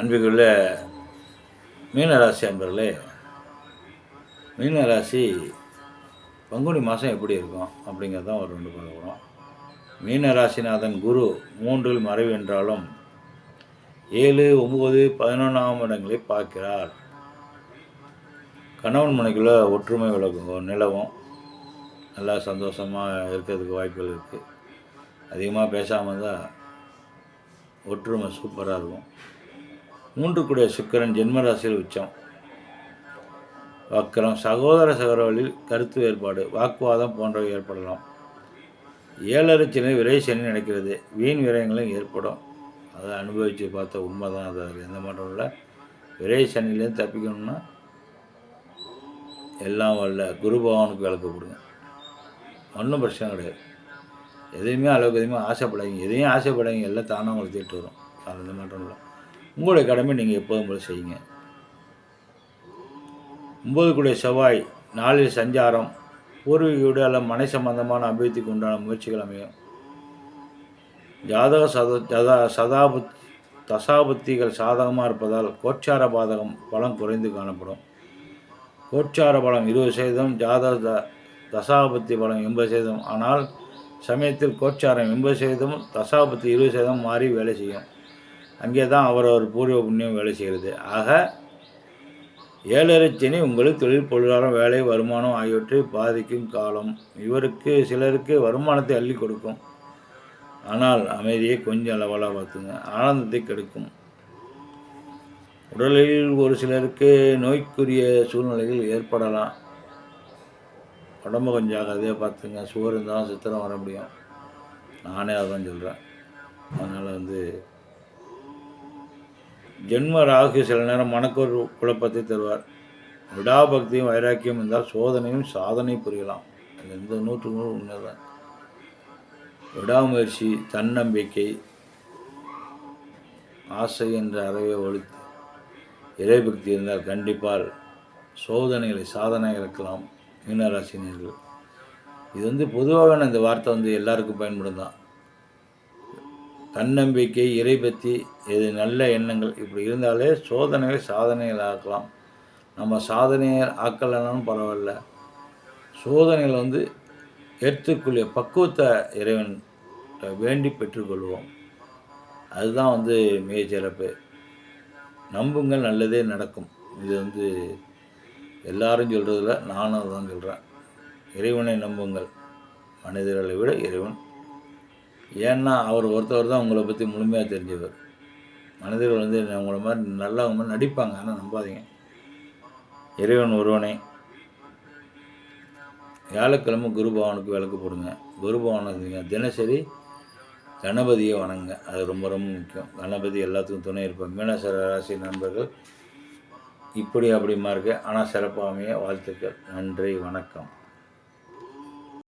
அன்பிற்குள்ள மீனராசி அன்பர்களே மீனராசி பங்குனி மாதம் எப்படி இருக்கும் அப்படிங்கிறதான் ஒரு ரெண்டு பார்க்க போகிறோம் மீனராசிநாதன் குரு மூன்றில் மறைவு என்றாலும் ஏழு ஒம்பது பதினொன்றாம் இடங்களை பார்க்கிறார். கணவன் மனைக்குள்ள ஒற்றுமை விளக்கும் நிலவும். நல்லா சந்தோஷமாக இருக்கிறதுக்கு வாய்ப்புகள் இருக்குது அதிகமாக பேசாமல் தான் ஒற்றுமை சூப்பராக இருக்கும். மூன்று கூடிய சுக்கரன் ஜென்மராசியில் உச்சம். வக்கரம் சகோதர சகோதரில் கருத்து வேறுபாடு வாக்குவாதம் போன்றவை ஏற்படலாம். ஏழரை சனி விரை சனி நடக்கிறது. வீண் விரயங்களும் ஏற்படும். அதை அனுபவித்து பார்த்த உண்மை தான் அது அதில் எந்த மாற்றம் இல்லை. விரை சனிலேருந்து தப்பிக்கணும்னா எல்லாம் வரல குரு பகவானுக்கு விளக்கு கொடுங்க. ஒன்றும் பிரச்சனை கிடையாது. எதையுமே அளவுக்கு எதுவுமே ஆசைப்படாதீங்க. எதையும் ஆசைப்படாதீங்க. எல்லாம் தானாக உங்களுக்கு தீட்டு வரும். அது எந்த மாற்றம் இல்லை. உங்களுடைய கடமை நீங்கள் எப்போதும் போல செய்யுங்க. ஒம்பது கூடிய செவ்வாய் நாளில் சஞ்சாரம் பூர்வீகோடு அல்ல மனை சம்பந்தமான அபிவிருத்திக்கு உண்டான முயற்சிகள் அமையும். ஜாதக சத ஜதா சதாபத் தசாபத்திகள் சாதகமாக இருப்பதால் கோச்சார பாதகம் பலம் குறைந்து காணப்படும். கோச்சார பலம் இருபது சதவீதம் ஜாதக த தசாபத்தி பலம் எண்பது சதவீதம். ஆனால் சமயத்தில் கோச்சாரம் எண்பது சதவீதம் தசாபத்தி இருபது சதவீதம் மாறி வேலை செய்யும். அங்கே தான் அவரவர் பூர்வ புண்ணியம் வேலை செய்கிறது. ஆக ஏழரை சனி உங்களுக்கு தொழில் பொருளாதாரம் வேலை வருமானம் ஆகியவற்றை பாதிக்கும் காலம். இவருக்கு சிலருக்கு வருமானத்தை அள்ளி கொடுக்கும். ஆனால் அமைதியை கொஞ்சம் அளவலாக பார்த்துங்க ஆனந்தத்தை கெடுக்கும். உடலில் ஒரு சிலருக்கு நோய்க்குரிய சூழ்நிலைகள் ஏற்படலாம். உடம்பு கொஞ்சம் ஆகாதே பார்த்துங்க. சுகர் இருந்தாலும் சித்திரம் வர முடியும். நானே அதான் சொல்கிறேன் அதனால் வந்து ஜென்ம ராகு சில நேரம் மனக்கொரு குழப்பத்தை தருவார். விடாபக்தியும் வைராக்கியம் இருந்தால் சோதனையும் சாதனை புரியலாம். அது எந்த நூற்று நூறு உண்மைதான். விடாமுயற்சி தன்னம்பிக்கை ஆசை என்ற அறவை ஒழித்து இறைபக்தி இருந்தால் கண்டிப்பால் சோதனைகளை சாதனை இறக்கலாம் மீனராசினியர்கள் இது வந்து பொதுவாக இந்த வார்த்தை வந்து எல்லாருக்கும் பயன்படும் தான் தன்னம்பிக்கை இறைபக்தி இது நல்ல எண்ணங்கள். இப்படி இருந்தாலே சோதனைகளை சாதனைகள் ஆக்கலாம். நம்ம சாதனையை ஆக்கலைனாலும் பரவாயில்ல. சோதனைகள் வந்து ஏற்றுக்குள்ள பக்குவத்தை இறைவன் வேண்டி பெற்றுக்கொள்வோம். அதுதான் வந்து மிக சிறப்பு. நம்புங்கள் நல்லதே நடக்கும். இது வந்து எல்லாரும் சொல்கிறதில்ல நானும் அதுதான் சொல்கிறேன் இறைவனை நம்புங்கள். மனிதர்களை விட இறைவன் ஏன்னா அவர் ஒருத்தவர் தான் உங்களை பற்றி முழுமையாக தெரிஞ்சவர். மனிதர்கள் வந்து உங்களை மாதிரி நல்லவங்க மாதிரி நடிப்பாங்க. ஆனால் நம்பாதீங்க. இறைவன் ஒருவனே. வியாழக்கிழமை குரு பகவானுக்கு விளக்கு போடுங்க. குரு பகவானுக்கு தினசரி கணபதியை வணங்க அது ரொம்ப ரொம்ப முக்கியம். கணபதி எல்லாத்துக்கும் துணை இருப்பேன் மீனசர ராசி நண்பர்கள் இப்படி அப்படிமா இருக்கு. ஆனால் சிறப்பாக வாழ்த்துக்கள். நன்றி. வணக்கம்.